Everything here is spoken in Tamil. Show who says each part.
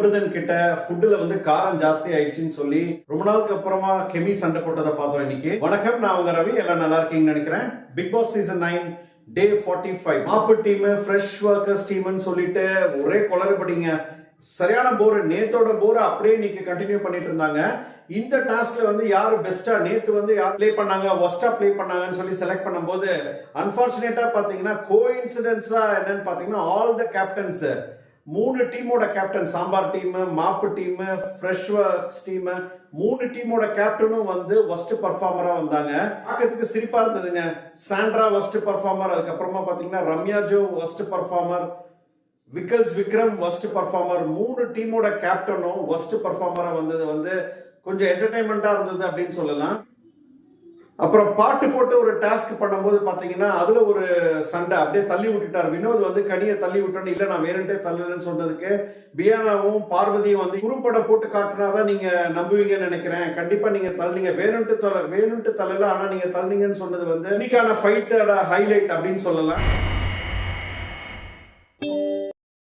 Speaker 1: அமிர்தன் கிட்ட ஃபுட்டுல வந்து காரம் ஜாஸ்தி ஆயிடுச்சுன்னு சொல்லி ரொம்ப நாளுக்கு அப்புறமா கெமி சண்டை போட்டதை பார்த்தோம் இன்னைக்கு. வணக்கம் நான் உங்க ரவி. எல்லாம் நல்லா இருக்கீங்கன்னு நினைக்கிறேன். Bigg Boss season nine day forty five மாப்பு டீம் ஃப்ரெஷ் ஒர்க்கர்ஸ் டீம்னு சொல்லிட்டு ஒரே குளறுபடிங்க சரியான போர் நேத்தோட போரை அப்படியே இன்னைக்கு கண்டினியூ பண்ணிட்டு இருந்தாங்க. இந்த டாஸ்க்ல வந்து யார் பெஸ்டா நேத்து வந்து யார் ப்ளே பண்ணாங்க? ஒஸ்டா ப்ளே பண்ணாங்கன்னு சொல்லி செலக்ட் பண்ணும்போது அன்பார்ச்சுனேட்டா பாத்தீங்கன்னா கோ இன்சிடென்ஸா என்னன்னு பாத்தீங்கன்னா ஆல் த கேப்டன்ஸ் மூணு டீமோட கேப்டன் சாம்பார் டீம் மாப்பு டீம் ஃப்ரெஷ் ஒர்க்ஸ் டீம் மூணு டீமோட கேப்டனும் வந்து ஒஸ்ட் பர்ஃபார்மரா வந்தாங்க. பார்க்கறதுக்கு சிரிப்பா இருந்ததுங்க. சாண்ட்ரா ஒஸ்ட் பர்ஃபார்மர் அதுக்கப்புறமா பாத்தீங்கன்னா Ramya Joo worst performer Vikkals Vikram worst performer மூணு டீமோட கேப்டனும் ஒஸ்ட் பர்ஃபார்மரா வந்தது வந்து கொஞ்சம் என்டர்டைன்மெண்டா இருந்தது அப்படின்னு சொல்லலாம். அப்புறம் பாட்டு போட்டு ஒரு டாஸ்க் பண்ணும்போது பார்த்தீங்கன்னா அதில் ஒரு சண்டை. அப்படியே தள்ளி விட்டுட்டார். வினோத் வந்து கனியை தள்ளி விட்டோன்னு இல்லை நான் வேணுன்ட்டே தள்ளலன்னு சொன்னதுக்கு பியானாவும் பார்வதியும் வந்து குறும்படம் போட்டு காட்டினாதான் நீங்கள் நம்புவீங்கன்னு நினைக்கிறேன். கண்டிப்பாக நீங்கள் தள்ளிங்க வேணுன்ட்டு தள்ள வேணுன்ட்டு தள்ளல ஆனால் நீங்கள் தள்ளிங்கன்னு சொன்னது வந்து இன்னைக்கான ஃபைட்டோட ஹைலைட் அப்படின்னு சொல்லலாம்.